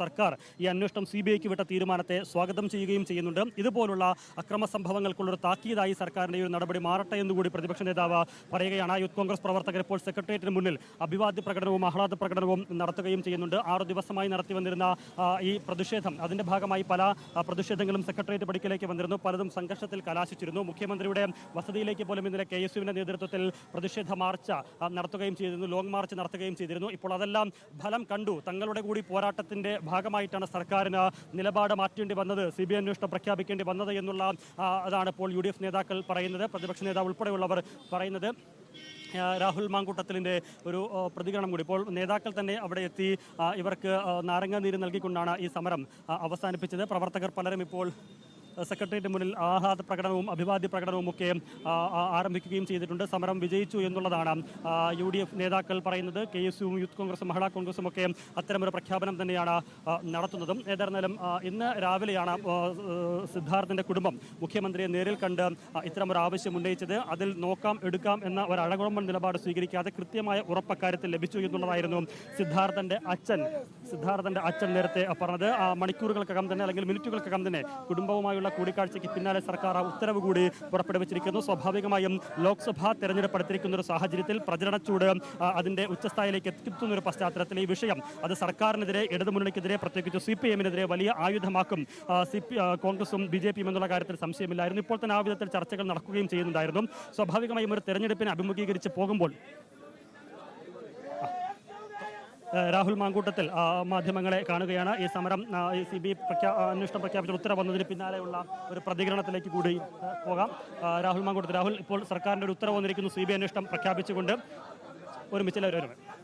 സർക്കാർ ഈ അന്വേഷണം സി ബി ഐക്ക് വിട്ട തീരുമാനത്തെ സ്വാഗതം ചെയ്യുകയും ചെയ്യുന്നുണ്ട്. ഇതുപോലുള്ള അക്രമ സംഭവങ്ങൾക്കുള്ളൊരു താക്കീതായി സർക്കാരിന്റെ ഒരു നടപടി മാറട്ടെ എന്നുകൂടി പ്രതിപക്ഷ നേതാവ് പറയുകയാണ്. യൂത്ത് കോൺഗ്രസ് പ്രവർത്തകർ ഇപ്പോൾ സെക്രട്ടേറിയറ്റിന് മുന്നിൽ അഭിവാദ്യ പ്രകടനവും ആഹ്ലാദ പ്രകടനവും നടത്തുകയും ചെയ്യുന്നുണ്ട്. ആറു ദിവസമായി നടത്തി വന്നിരുന്ന ഈ പ്രതിഷേധം അതിന്റെ ഭാഗമായി പല പ്രതിഷേധങ്ങളും സെക്രട്ടേറിയറ്റ് പടിക്കലേക്ക് വന്നിരുന്നു. പലതും സംഘർഷത്തിൽ കലാശിച്ചിരുന്നു. മുഖ്യമന്ത്രിയുടെ വസതിയിലേക്ക് പോലും ഇന്നലെ കെ. എസ്. യുവിന്റെ നേതൃത്വത്തിൽ പ്രതിഷേധ മാർച്ച് നടത്തുകയും ചെയ്തിരുന്നു. ലോങ് മാർച്ച് നടത്തുകയും ചെയ്തിരുന്നു. ഇപ്പോൾ അതെല്ലാം ഫലം കണ്ടു. തങ്ങളുടെ കൂടി പോരാട്ടത്തിന്റെ ഭാഗമായിട്ടാണ് സർക്കാരിന് നിലപാട് മാറ്റേണ്ടി വന്നത്. സി ബി അന്വേഷണം പ്രഖ്യാപിക്കേണ്ടി വന്നത് എന്നുള്ള അതാണ് ഇപ്പോൾ യു ഡി എഫ് നേതാക്കൾ പറയുന്നത്. പ്രതിപക്ഷ നേതാവ് ഉൾപ്പെടെയുള്ളവർ പറയുന്നത്. രാഹുൽ മാങ്കൂട്ടത്തിലിന്റെ ഒരു പ്രതികരണം കൂടി. ഇപ്പോൾ നേതാക്കൾ തന്നെ അവിടെ എത്തി ഇവർക്ക് നാരങ്ങാനീര് നാരങ്ങ നൽകിക്കൊണ്ടാണ് ഈ സമരം അവസാനിപ്പിച്ചത്. പ്രവർത്തകർ പലരും ഇപ്പോൾ സെക്രട്ടേറിയറ്റ് മുന്നിൽ ആഹ്ലാദ പ്രകടനവും അഭിവാദ്യ പ്രകടനവും ഒക്കെ ആരംഭിക്കുകയും ചെയ്തിട്ടുണ്ട്. സമരം വിജയിച്ചു എന്നുള്ളതാണ് യു ഡി എഫ് നേതാക്കൾ പറയുന്നത്. കെ എസ് യുവും യൂത്ത് കോൺഗ്രസും മഹിളാ കോൺഗ്രസും ഒക്കെ അത്തരമൊരു പ്രഖ്യാപനം തന്നെയാണ് നടത്തുന്നതും. ഏതായിരുന്നാലും ഇന്ന് രാവിലെയാണ് സിദ്ധാർത്ഥിന്റെ കുടുംബം മുഖ്യമന്ത്രിയെ നേരിൽ കണ്ട് ഇത്തരമൊരു ആവശ്യം ഉന്നയിച്ചത്. അതിൽ നോക്കാം എടുക്കാം എന്ന ഒരു അഴകുഴമ്പൻ നിലപാട് സ്വീകരിക്കാതെ കൃത്യമായ ഉറപ്പക്കാര്യത്തിൽ ലഭിച്ചു എന്നുള്ളതായിരുന്നു സിദ്ധാർത്ഥന്റെ അച്ഛൻ സിദ്ധാർത്ഥന്റെ അച്ഛൻ നേരത്തെ പറഞ്ഞത്. മണിക്കൂറുകൾക്കകം തന്നെ അല്ലെങ്കിൽ മിനിറ്റുകൾക്കകം തന്നെ കുടുംബവുമായുള്ള കൂടിക്കാഴ്ചയ്ക്ക് പിന്നാലെ സർക്കാർ ആ ഉത്തരവ് കൂടി പുറപ്പെടുവിച്ചിരിക്കുന്നു. സ്വാഭാവികമായും ലോക്സഭാ തെരഞ്ഞെടുപ്പ് അടുത്തിരിക്കുന്ന ഒരു സാഹചര്യത്തിൽ പ്രചരണച്ചൂട് ചൂട് അതിന്റെ ഉച്ചസ്ഥായിലേക്ക് എത്തിക്കുന്ന ഒരു പശ്ചാത്തലത്തിൽ ഈ വിഷയം അത് സർക്കാരിനെതിരെ ഇടതുമുന്നണിക്കെതിരെ പ്രത്യേകിച്ച് സി പി എമ്മിനെതിരെ വലിയ ആയുധമാക്കും. സി പി കോൺഗ്രസും ബി ജെ പിയും എന്നുള്ള കാര്യത്തിൽ സംശയമില്ലായിരുന്നു. ഇപ്പോൾ തന്നെ ആ വിധത്തിൽ ചർച്ചകൾ നടക്കുകയും ചെയ്യുന്നുണ്ടായിരുന്നു. സ്വാഭാവികമായും ഒരു തെരഞ്ഞെടുപ്പിനെ അഭിമുഖീകരിച്ച് പോകുമ്പോൾ രാഹുൽ മാങ്കൂട്ടത്തിൽ മാധ്യമങ്ങളെ കാണുകയാണ്. ഈ സമരം സി ബി പ്രഖ്യാ അന്വേഷണം പ്രഖ്യാപിച്ച ഉത്തരവ് വന്നതിന് പിന്നാലെയുള്ള ഒരു പ്രതികരണത്തിലേക്ക് കൂടി പോകാം. രാഹുൽ മാങ്കൂട്ടത്തിൽ രാഹുൽ ഇപ്പോൾ സർക്കാരിന്റെ ഒരു ഉത്തരവ് വന്നിരിക്കുന്നു. സി ബി അന്വേഷണം പ്രഖ്യാപിച്ചുകൊണ്ട്. ഒരുമിച്ച് വരുന്നത്